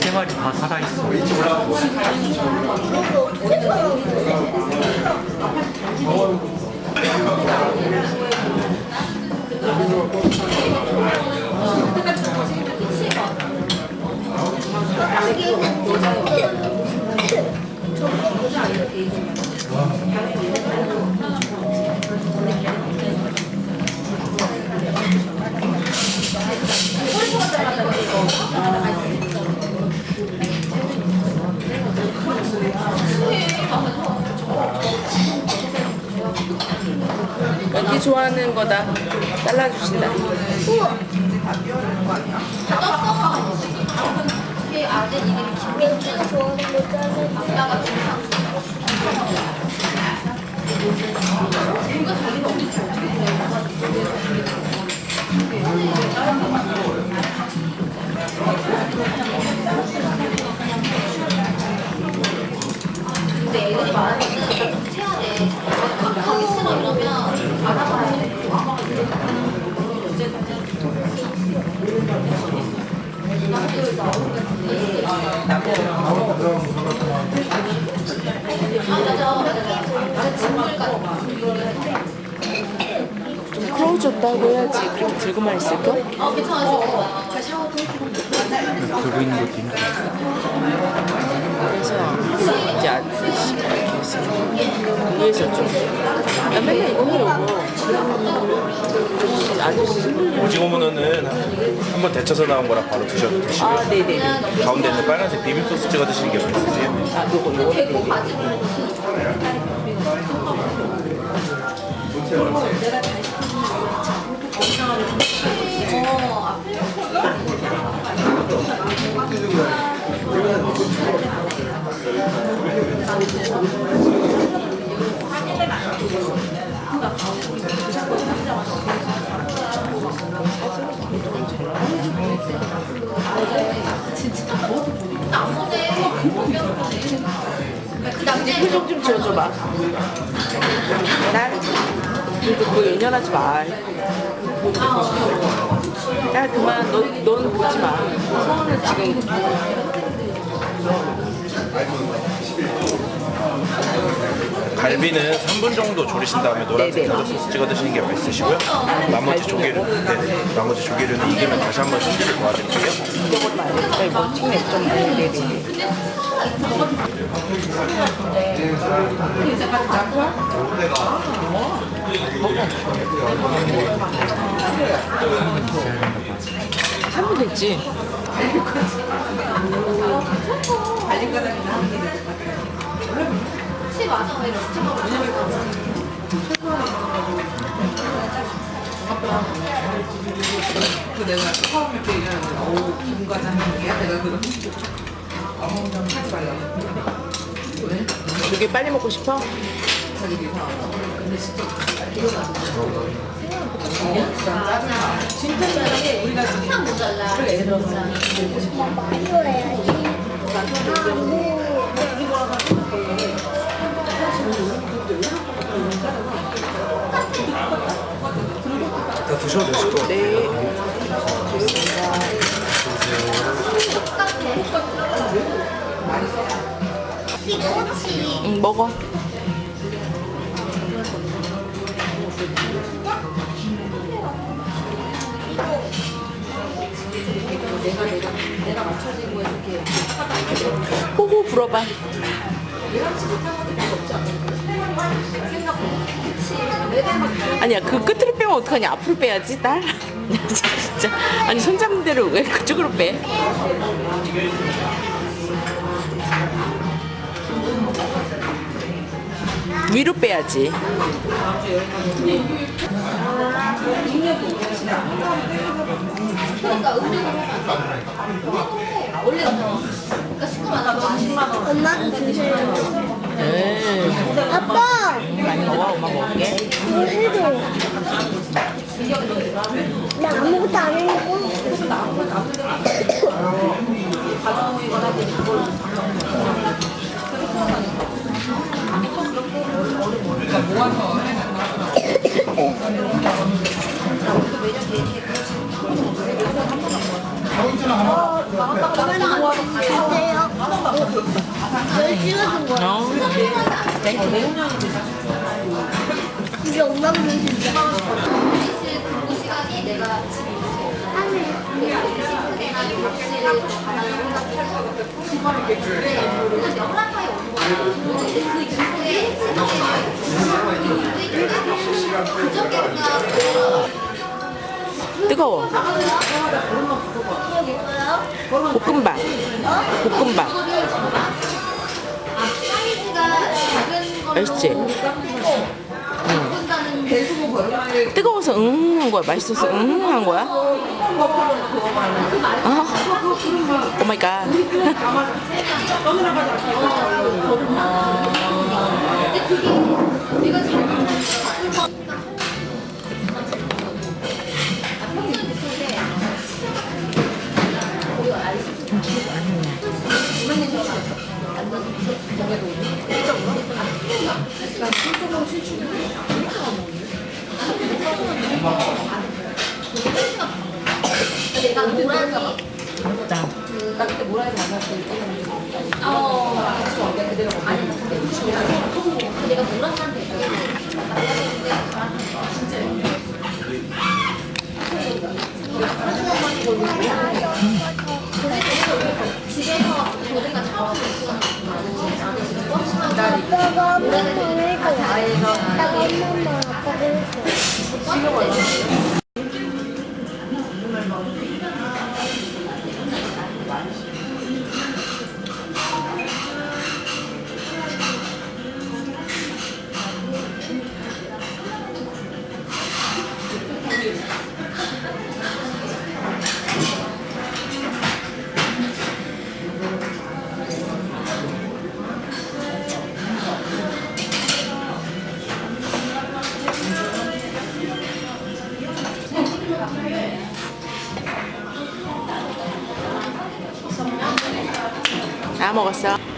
세 마리 다 살아있어. 연 좋아하는 거다. 잘라주신다. 거 잘라. 근데 애들이 많으면 같이 해야 돼. 가기 싫어 이러면 좀 풀어줬다고 해야지. 그럼 들고만 있을까? 어, 괜찮아. 저 샤워 좀 들고 있는 힘들어. 그래서 이제 아저 해서 좀. 나 맨날 이거 하려고. 아저씨. 오징어 문어는 한번 데쳐서 나온 거라 바로 드셔도 되시고요. 아, 네네. 가운데 있는 빨간색 비빔 소스 찍어 드시는 게 맛있으세요. 아, 요거, 요거. 표정 좀 지어줘봐. 난 그래도 그거 연연하지 마. 야 그만 너 너는 보지 마. 지금 갈비는 3분 정도 조리신 다음에 노란색 네네. 겨자 소스 찍어 드시는 게 맛있으시고요. 나머지 조개를 네, 나머지 조개류는 익으면 다시 한번 손질을 도와드릴게요. 뭐 찍네 좀 네네. 하면 됐지. 치 맞아. 왜 진짜 먹어? 그 내가 처음에 때 얘기하는데 어우 김 과장님이야 내가 그럼 어머 좀 하지 말라고 되게 빨리 먹고 싶어? 자기 이상하다 근데 진짜 짜증나 진짜 짜증나 우리가 항상 모자라. 필요해야지. 다 드셔도 되실 것 같아요. 네. 응 먹어. 호호 불어봐. 아니야 그 끝으로 빼면 어떡하냐 앞으로 빼야지 딸. 진짜 아니 손 잡는 대로 왜 그쪽으로 빼? 위로 빼야지. 그러니까 아, 원래 그러니까 식구 많아도 10만 원. 엄마도 주세요. 에이, 아빠, 많이 먹어 엄마. 이거 해줘. 나 아무것도 안 해고. 왜 찍어준 거야? 어, 매운양이 게 엄마가 준다. 사실 그 시간이 내가 그저께인가 뜨거워. 볶음밥. 볶음밥. 걸로 맛있지? 뜨거워서 응한 거야. 맛있어서 응한 거야. 아, 오 마이 갓. 내가 내가 노란이 나 그때 모라에서 만났을 때 어. 아니 내가 노란한테 집에서 저희가 처음 아빠가 엄마 보내고. 아빠가 엄마 아빠 보내고. 다 먹었어.